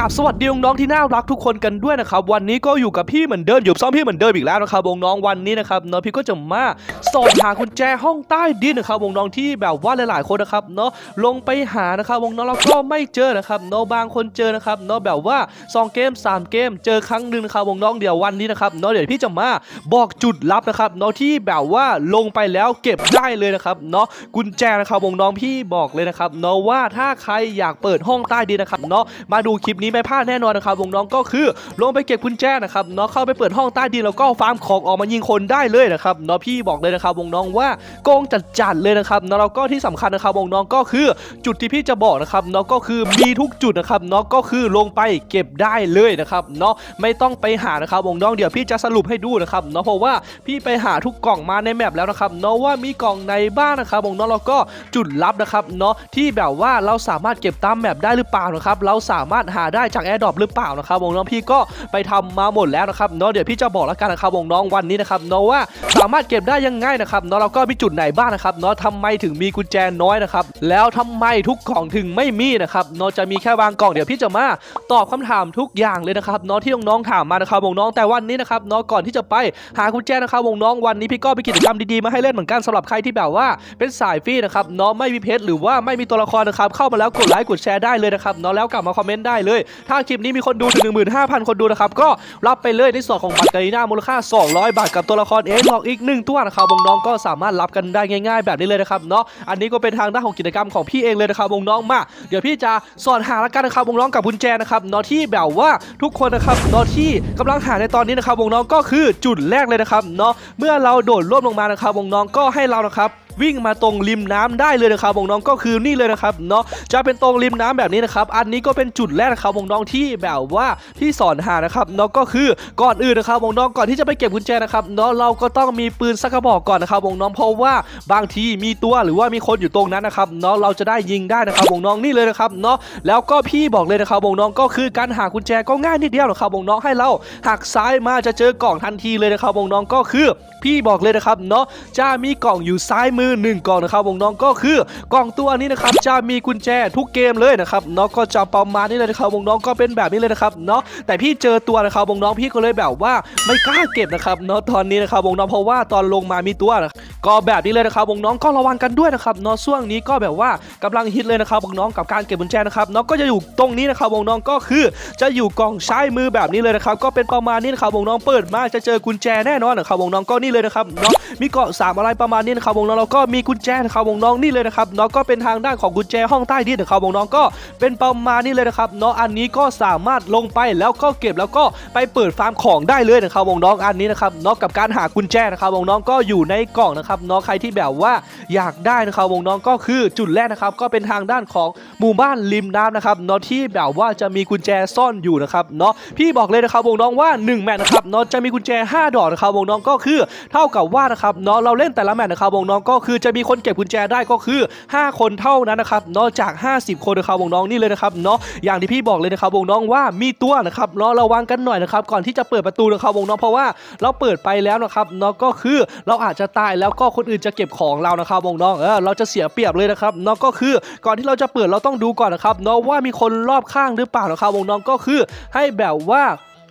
กับสวัสดีน้องๆที่น่ารักทุกคนกันด้วยนะครับวันนี้ก็อยู่กับพี่เหมือนเดิมอยู่ซ้อมพี่เหมือนเดิมอีกแล้วนะครับวงน้องวันนี้นะครับเนาะพี่ก็จะมาสอนหากุญแจห้องใต้ดินนะครับวงน้องที่แบบว่าหลายๆคนนะครับเนาะลงไปหานะครับวงน้องเราก็ไม่เจอนะครับเนาะบางคนเจอนะครับเนาะแบบว่าสองเกมสามเกม เจอครั้งหนึ่งนะครับวงน้องเดี๋ยววันนี้นะครับเนาะเดี๋ยวพี่จะมาบอกจุดลับนะครับเนาะที่แบบว่าลงไปแล้วเก็บได้เลยนะครับเนาะกุญแจนะครับวงน้องพี่บอกเลยนะครับเนาะว่าถ้าใครอยากเปิดห้องใต้ดินนะครับเนาะมาดูคลิปนี้ไม่พลาดแน่นอนนะครับวงน้องก็คือลงไปเก็บกุญแจนะครับเนาะเข้าไปเปิดห้องใต้ดินแล้วก็ฟาร์มของออกมายิงคนได้เลยนะครับเนาะพี่บอกเลยนะครับวงน้องว่าโกงจัดๆเลยนะครับเนาะแล้วก็ที่สำคัญนะครับวงน้องก็คือจุดที่พี่จะบอกนะครับเนาะก็คือมีทุกจุดนะครับเนาะก็คือลงไปเก็บได้เลยนะครับเนาะไม่ต้องไปหานะครับวงน้องเดี๋ยวพี่จะสรุปให้ดูนะครับเนาะเพราะว่าพี่ไปหาทุกกล่องมาในแมปแล้วนะครับเนาะว่ามีกล่องไหนบ้างนะครับวงน้องแล้วก็จุดลับนะครับเนาะที่แบบว่าเราสามารถเก็บตามแมปได้หรือเปล่านะครับเราสามารถหาได้ได้จากแอร์ดรอปหรือเปล่านะครับวงน้องพี่ก็ไปทำมาหมดแล้วนะครับเนาะเดี๋ยวพี่จะบอกแล้วกันนะครับวงน้องวันนี้นะครับเนาะว่าสามารถเก็บได้ยังไงนะครับเนาะแล้วก็มีจุดไหนบ้างนะครับเนาะทำไมถึงมีกุญแจน้อยนะครับแล้วทำไมทุกกล่องถึงไม่มีนะครับเนาะจะมีแค่บางกล่องเดี๋ยวพี่จะมาตอบคำถามทุกอย่างเลยนะครับเนาะที่น้องๆถามมานะครับวงน้องแต่วันนี้นะครับเนาะก่อนที่จะไปหากุญแจนะครับวงน้องวันนี้พี่ก็มีกิจกรรมดีๆมาให้เล่นเหมือนกันสำหรับใครที่แบบว่าเป็นสายฟรีนะครับเนาะไม่มีเพจหรือว่าไม่มีตัวละครนะครับเข้ามาแล้วกดไลค์กดแชร์ได้เลยนะครับเนาะแล้วกลับมาคอมเมนต์ได้เลยถ้าคลิปนี้มีคนดูถึง 15,000 คนดูนะครับก็รับไปเลยในส่วนของบัตรกาลีน่ามูลค่า 200 บาทกับตัวละครเอ็กหลอกอีกหนึ่งตัวนะครับวงน้องก็สามารถรับกันได้ง่าย ๆ แบบนี้เลยนะครับเนาะอันนี้ก็เป็นทางด้านของกิจกรรมของพี่เองเลยนะครับวงน้องมาเดี๋ยวพี่จะสอนหาละกันนะครับวงน้องกับกุญแจนะครับเนาะที่แบบว่าทุกคนนะครับเนาะที่กำลังหาในตอนนี้นะครับวงน้องก็คือจุดแรกเลยนะครับเนาะเมื่อเราโดดร่วมลงมานะครับวงน้องก็ให้เรานะครับ วิ่งมาตรงริมน้ำได้เลยนะครับวงน้องก็คือนี่เลยนะครับเนาะจะเป็นตรงริมน้ำแบบนี้นะครับอันนี้ก็เป็นจุดแรกนะครับวงน้องที่แบบว่าที่สอนหานะครับเนาะก็คือก่อนอื่นนะครับวงน้องก่อนที่จะไปเก็บกุญแจนะครับเนาะเราก็ต้องมีปืนสักกระบอกก่อนนะครับวงน้องเพราะว่าบางทีมีตัวหรือว่ามีคนอยู่ตรงนั้นนะครับเนาะเราจะได้ยิงได้นะครับวงน้องนี่เลยนะครับเนาะแล้วก็พี่บอกเลยนะครับวงน้องก็คือการหากุญแจก็ง่ายนิดเดียวนะครับวงน้องให้เราหักซ้ายมาจะเจอกล่องทันทีเลยนะครับวงน้องก็คือ พี่บอกเลยนะครับเนาะจะมีกล่องอยู่ซ้ายมือหนึ่งกล่องนะครับวงน้องก็คือกล่องตัวนี้นะครับจะมีกุญแจทุกเกมเลยนะครับเนาะก็จะประมาณนี้เลยนะครับวงน้องก็เป็นแบบนี้เลยนะครับเนาะแต่พี่เจอตัวนะครับวงน้องพี่ก็เลยแบบว่าไม่กล้าเก็บนะครับเนาะตอนนี้นะครับวงน้องเพราะว่าตอนลงมามีตัวนะก็แบบนี้เลยนะครับวงน้องก็ระวังกันด้วยนะครับเนาะช่วงนี้ก็แบบว่ากำลังฮิตเลยนะครับวงน้องกับการเก็บกุญแจนะครับเนาะก็จะอยู่ตรงนี้นะครับวงน้องก็คือจะอยู่กล่องซ้ายมือแบบนี้เลยนะครับก็เป็นประมาณนี้นะครับวงน้องเปิดมาจะเจอกุญแจแน่นอนนะครับวงน้องก็นี่เลยนะครับเนาะมีเกาะสามอะไรประมาณนี้นะครับวงน้องแล้วก็มีกุญแจนะครับวงน้องนี่เลยนะครับเนาะก็เป็นทางด้านของกุญแจห้องใต้ดินนะครับวงน้องก็เป็นประมาณนี้เลยนะครับเนาะอันนี้ก็สามารถลงไปแล้วก็เก็บแล้วก็ไปเปิดฟาร์มของได้เลยนะครับวงน้องอันนี้นะครับเนาะกับการหากุญแจนะครับวงน้องก็อยู่ในกล่องนะครับเนาะใครที่แบบว่าอยากได้นะครับวงน้องก็คือจุดแรกนะครับก็เป็นทางด้านของหมู่บ้านริมน้ำนะครับเนาะที่แบบว่าจะมีกุญแจซ่อนอยู่นะครับเนาะพี่บอกเลยนะครับวงน้องว่า 1 แมตช์นะครับเนาะจะมีกุญแจ 5 ดอกนะครับวงน้องก็คือเท่ากับว่านะครับเนาะเราเล่นแต่ละแมตช์นะครับวงน้องก็คือจะมีคนเก็บกุญแจได้ก็คือ 5 คนเท่านั้นนะครับนาะจาก 50 คนนะครับวงน้องนี่เลยนะครับเนาะอย่างที่พี่บอกเลยนะครับวงน้องว่ามีตัวนะครับเนาะระวังกันหน่อยนะครับก่อนที่จะเปิดประตูนะครับวงน้องเพราะว่าเราเปิดไปแล้วนะครับเนาะก็คือเราอาจจะตายแล้วก็คนอื่นจะเก็บของเรานะครับวงน้องเออเราจะเสียเปรียบเลยนะครับเนาะก็คือก่อนที่เราจะเปิดเราต้องดูก่อนนะครับเนาะว่ามีคนรอบข้างหรือเปล่านะครับวงน้องก็คือให้แบบว่า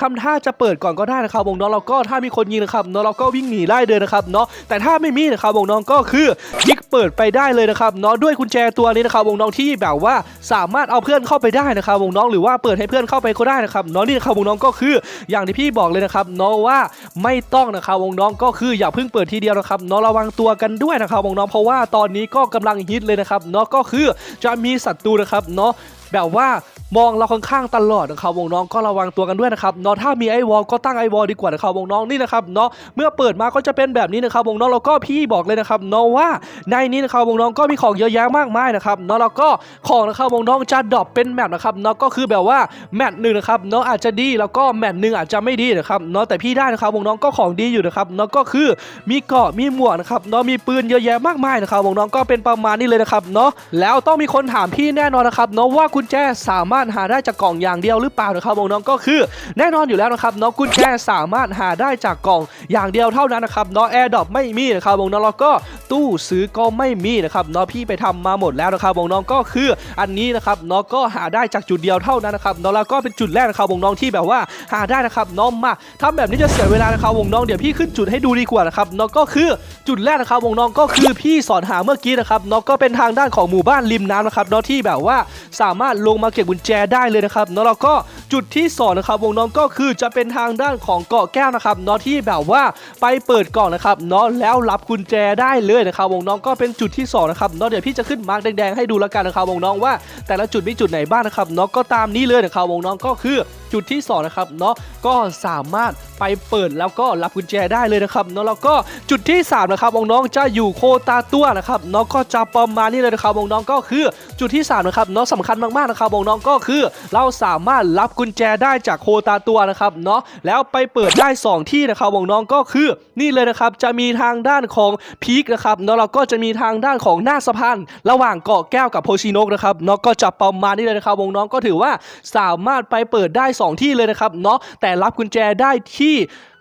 ทำท่าจะเปิดก่อนก็ได้นะครับวงน้องเราก็ถ้ามีคนยิงนะครับเนาะเราก็วิ่งหนีได้เลยนะครับเนาะแต่ถ้าไม่มีนะครับวงน้องก็คือคลิกเปิดไปได้เลยนะครับเนาะด้วยกุญแจตัวนี้นะครับวงน้องที่แบบว่าสามารถเอาเพื่อนเข้าไปได้นะครับวงน้องหรือว่าเปิดให้เพื่อนเข้าไปก็ได้นะครับเนาะนี่นะครับวงน้องก็คืออย่างที่พี่บอกเลยนะครับเนาะว่าไม่ต้องนะครับวงน้องก็คืออย่าเพิ่งเปิดทีเดียวนะครับเนาะระวังตัวกันด้วยนะครับวงน้องเพราะว่าตอนนี้ก็กำลังฮิตเลยนะครับเนาะก็คือจะมีศัตรูนะครับเนาะ แบบว่ามองเราค่อนข้างตลอดนะครับวงน้องก็ระวังตัวกันด้วยนะครับเนาะถ้ามีไอวอลก็ตั้งไอวอลดีกว่านะครับวงน้องนี่นะครับเนาะเมื่อเปิดมาก็จะเป็นแบบนี้นะครับวงน้องเราก็พี่บอกเลยนะครับเนาะว่าในนี้นะครับวงน้องก็มีของเยอะแยะมากมายนะครับเนาะแล้วก็ของนะครับวงน้องจะดรอปเป็นแมปนะครับเนาะก็คือแบบว่าแมปหนึ่งนะครับเนาะอาจจะดีแล้วก็แมปหนึ่งอาจจะไม่ดีนะครับเนาะแต่พี่ได้นะครับวงน้องก็ของดีอยู่นะครับเนาะก็คือมีเกาะมีหมวกนะครับเนาะมีปืนเยอะแยะมากมายนะครับวงน้องก็เป็นประมาณนี้เลยนะครับเนาะแล้วต้องมีคนถามพี่แน่นอนนะครับเนาะว่ากุญแจสามารถหาได้จากกล่องอย่างเดียวหรือเปล่านะครับวงน้องก็คือ แน่นอนอยู่แล้วนะครับเนาะกุญแจสามารถหาได้จากกล่องอย่างเดียวเท่านั้นนะครับเนาะแอร์ดรอปไม่มีนะครับวงน้องแล้วก็ตู้ซื้อก็ไม่มีนะครับเนาะพี่ไปทำมาหมดแล้วนะครับวงน้องก็คืออันนี้นะครับเนาะก็หาได้จากจุดเดียวเท่านั้นนะครับเนาะแล้วก็เป็นจุดแรกนะครับวงน้องที่แบบว่าหาได้นะครับเนาะมาทำแบบนี้จะเสียเวลานะครับวงน้องเดี๋ยวพี่ขึ้นจุดให้ดูดีกว่านะครับเนาะก็คือจุดแรกนะครับวงน้องก็คือพี่สอนหาเมื่อกี้นะครับเนาะก็เป็นทางด้านของหมู่บ้านริมน้ำนะครับเนาะที่แบบว่าสามารถลงมาเก็บกุญแจได้เลยนะครับแล้วเราก็ จุดที่สองนะครับวงน้องก็คือจะเป็นทางด้านของเกาะแก้วนะครับเนาะที่แบบว่าไปเปิดกล่องนะครับเนาะแล้วรับกุญแจได้เลยนะครับวงน้องก็เป็นจุดที่สองนะครับเนาะเดี๋ยวพี่จะขึ้นมาร์กแดงๆให้ดูแล้วกันนะครับวงน้องว่าแต่ละจุดมีจุดไหนบ้างนะครับเนาะก็ตามนี้เลยนะครับวงน้องก็คือจุดที่สองนะครับเนาะก็สามารถไปเปิดแล้วก็รับกุญแจได้เลยนะครับเนาะแล้วก็จุดที่สามนะครับวงน้องจะอยู่โคตาตัวนะครับเนาะก็จะประมาณนี้เลยนะครับวงน้องก็คือจุดที่สามนะครับเนาะสำคัญมากๆนะครับวงน้องก็คือเราสามารถรับกุญแจได้จากโคตาตัวนะครับเนาะแล้วไปเปิดได้สองที่นะครับวงน้องก็คือนี่เลยนะครับจะมีทางด้านของพีคนะครับเนาะแล้วก็จะมีทางด้านของหน้าสะพานระหว่างเกาะแก้วกับโพชิโนกนะครับเนาะก็จะประมาณนี้เลยนะครับวงน้องก็ถือว่าสามารถไปเปิดได้ 2 ที่เลยนะครับเนาะแต่รับกุญแจได้ที่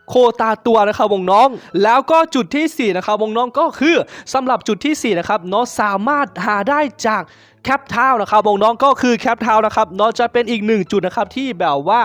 โคตาตัวนะครับวงน้อง แล้วก็จุดทีสี่4 นะครับวงน้องก็คือสำหรับจุดทีสี่ 4 นะครับเนาะสามารถหาได้จาก แคปทาวนะครับวงน้องก็คือแคปทาวนะครับเนาะจะเป็นอีกหนึ่งจุดนะครับที่แบบว่า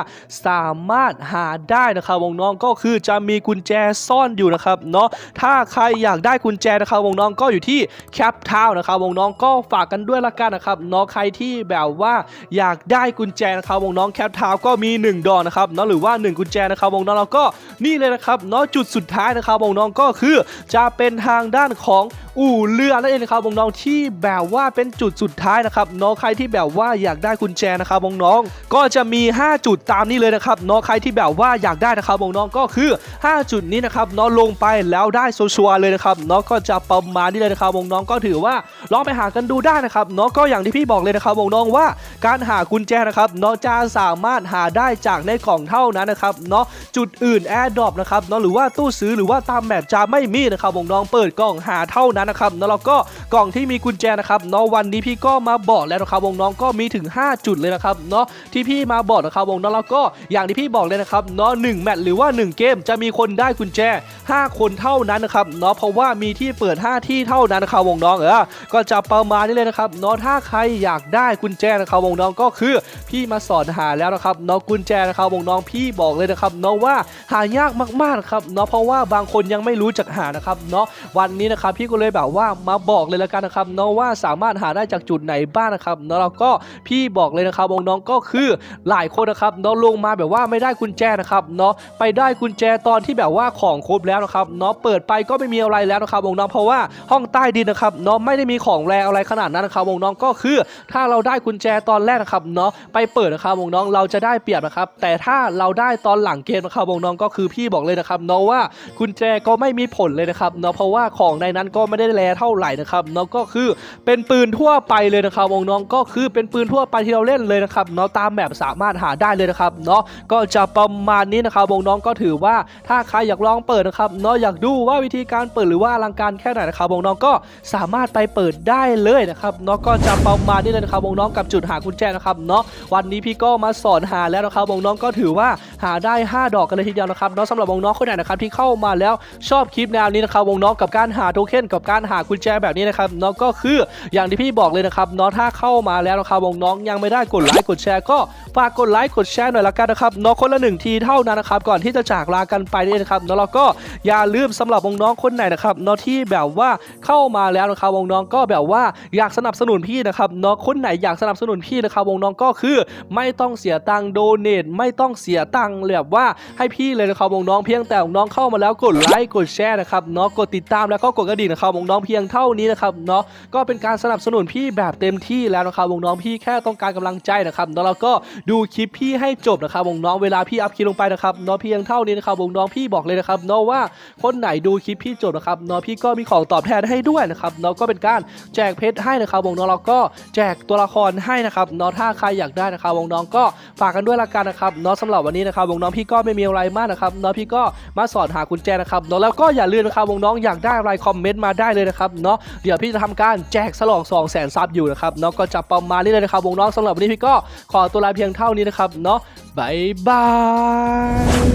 สามารถหาได้นะครับวงน้องก็คือจะมีกุญแจซ่อนอยู่นะครับเนาะถ้าใครอยากได้กุญแจนะครับวงน้องก็อยู่ที่แคปทาวนะครับวงน้องก็ฝากกันด้วยละกันนะครับเนาะใครที่แบบว่าอยากได้กุญแจนะครับวงน้องแคปทาวก็มี 1 ดอกนะครับเนาะหรือว่า 1 กุญแจนะครับวงน้องแล้วก็นี่เลยนะครับเนาะจุดสุดท้ายนะครับวงน้องก็คือจะเป็นทางด้านของ อู่เรือนั่นเองนะครับงน้องที่แบบว่าเป็นจุดสุดท้ายนะครับเนาะใครที่แบบว่าอยากได้กุญแจนะครับวงน้องก็จะมี 5 จุดตามนี้เลยนะครับเนาะใครที่แบบว่าอยากได้นะครับวงน้องก็คือ 5 จุดนี้นะครับเนาะลงไปแล้วได้โซชัวเลยนะครับเนาะก็จะประมาณนี้เลยนะครับวงน้องก็ถือว่าลองไปหากันดูได้นะครับเนาะก็อย่างที่พี่บอกเลยนะครับวงน้องว่าการหากุญแจนะครับเนาะจะสามารถหาได้จากในกล่องเท่านั้นนะครับเนาะจุดอื่นแอร์ดรอปนะครับเนาะหรือว่าตู้ซื้อหรือว่าตามแมปจะไม่มีนะครับวงน้องเปิดกล่องหาเท่านั้นนะครับเนาะแล้วก็กล่องที่มีกุญแจนะครับเนาะวันนี้พี่ก็มาบอกแล้วนะครับวงน้องก็มีถึง 5 จุดเลยนะครับเนาะที่พี่มาบอกนะครับวงน้องแล้วก็อย่างที่พี่บอกเลยนะครับเนาะหนึ่งแมตช์หรือว่า 1 เกมจะมีคนได้กุญแจ 5 คนเท่านั้นนะครับเนาะเพราะว่ามีที่เปิด 5 ที่เท่านั้นนะครับวงน้องเออก็จะประมาณนี้เลยนะครับเนาะถ้าใครอยากได้กุญแจนะครับวงน้องก็คือพี่มาสอนหาแล้วนะครับเนาะกุญแจนะครับวงน้องพี่บอกเลยนะครับเนาะว่าหายากมากๆครับเนาะเพราะว่าบางคนยังไม่รู้จักหานะครับเนาะวันนี้นะครับพี่ก็เลยแบบว่ามาบอกเลยละกันนะครับเนาะว่าสามารถหาได้จากจุดไหนบ้างนะครับเนาะแล้วก็พี่บอกเลยนะครับวงน้องก็คือหลายคนนะครับเนาะลงมาแบบว่าไม่ได้กุญแจนะครับเนาะไปได้กุญแจตอนที่แบบว่าของครบแล้วนะครับเนาะเปิดไปก็ไม่มีอะไรแล้วนะครับวงน้องเพราะว่าห้องใต้ดินนะครับเนาะไม่ได้มีของแรงอะไรขนาดนั้นนะครับวงน้องก็คือ ถ้าเราได้กุญแจตอนแรกนะครับเนาะไปเปิดนะครับวงน้องเราจะได้เปรียบนะครับ แต่ถ้าเราได้ตอนหลังเกมนะครับวงน้องก็คือพี่บอกเลยนะครับเนาะว่ากุญแจก็ไม่มีผลเลยนะครับเนาะเพราะว่าของในนั้นก็ไม่ได้แลเท่าไหร่นะครับเนาะก็คือเป็นปืนทั่วไปเลยนะครับวงน้องก็คือเป็นปืนทั่วไปที่เราเล่นเลยนะครับเนาะตามแบบสามารถหาได้เลยนะครับเนาะก็จะประมาณนี้นะครับวงน้องก็ถือว่าถ้าใครอยากลองเปิดนะครับเนาะอยากดูว่าวิธีการเปิดหรือว่าอลังการแค่ไหนนะครับวงน้องก็สามารถไปเปิดได้เลยนะครับเนาะก็จะประมาณนี้เลยนะครับวงน้องกับจุดหากุญแจนะครับเนาะวันนี้พี่ก็มาสอนหาแล้วนะครับวงน้องก็ถือว่าหาได้ 5 ดอกกันเลยทีเดียวนะครับเนาะสำหรับวงน้องคนไหนนะครับที่เข้ามาแล้วชอบคลิปแนวนี้นะครับวงน้องกับการหาโทเค็นกับการหากุญแจแบบนี้นะครับเนาะก็คืออย่างที่พี่บอกเลยนะครับเนาะถ้าเข้ามาแล้วนะครับวงน้องยังไม่ได้กดไลค์กดแชร์ก็ฝากกดไลค์กดแชร์หน่อยละกันนะครับเนาะคนละหนึ่งทีเท่านั้นนะครับก่อนที่จะจากลากันไปนี่นะครับนาะแล้วก็อย่าลืมสำหรับวงน้องคนไหนนะครับเนาะที่แบบว่าเข้ามาแล้วนะครับวงน้องก็แบบว่าอยากสนับสนุนพี่นะครับเนาะคนไหนอยากสนับสนุนพี่นะครับวงน้องก็คือไม่ต้องเสียตังค์โดเนทไม่ต้องเสียตังค์แบบว่าให้พี่เลยนะครับวงน้องเพียงแต่วงน้องเข้ามาแล้วกดไลค์กดแชร์นะครับเนาะกดติดตามแล้วก็กดกระดิ่งนะครับวงน้องเพียงเท่านี้นะครับเนาะก็เป็นการสนับสนุนพี่แบบเต็มที่แล้วนะครับวงน้องพี่แค่ต้องการกำลังใจนะครับเนาะแล้วก็ดูคลิปพี่ให้จบนะครับวงน้องเวลาพี่อัพคลิปลงไปนะครับเนาะเพียงเท่านี้นะครับวงน้องพี่บอกเลยนะครับเนาะว่าคนไหนดูคลิปพี่จบนะครับเนาะพี่ก็มีของตอบแทนให้ด้วยนะครับเนาะก็เป็นการแจกเพชรให้นะครับวงน้องแล้วก็แจกตัวละครให้นะครับเนาะถ้าใครอยากได้นะครับวงน้องก็ฝากกันด้วยละกันนะครับเนาะสำหรับวันนี้นะครับวงน้องพี่ก็ไม่มีอะไรมากนะครับเนาะพี่ก็มาสอนหากุญแจนะครับเนาะแล้วก็อย่าลืมนะครับวงน้องอยากได้อะไรคอมเมนต์มาได้ได้เลยนะครับเนาะเดี๋ยวพี่จะทำการแจกสลอง2 0 0แสนซับอยู่นะครับเนาะก็จะประมาณนี้เลยนะครับวงน้องสำหรับวันนี้พี่ก็ขอตัวลาเพียงเท่านี้นะครับเนาะบายบา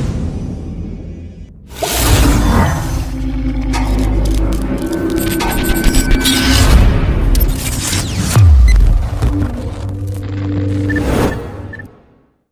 ย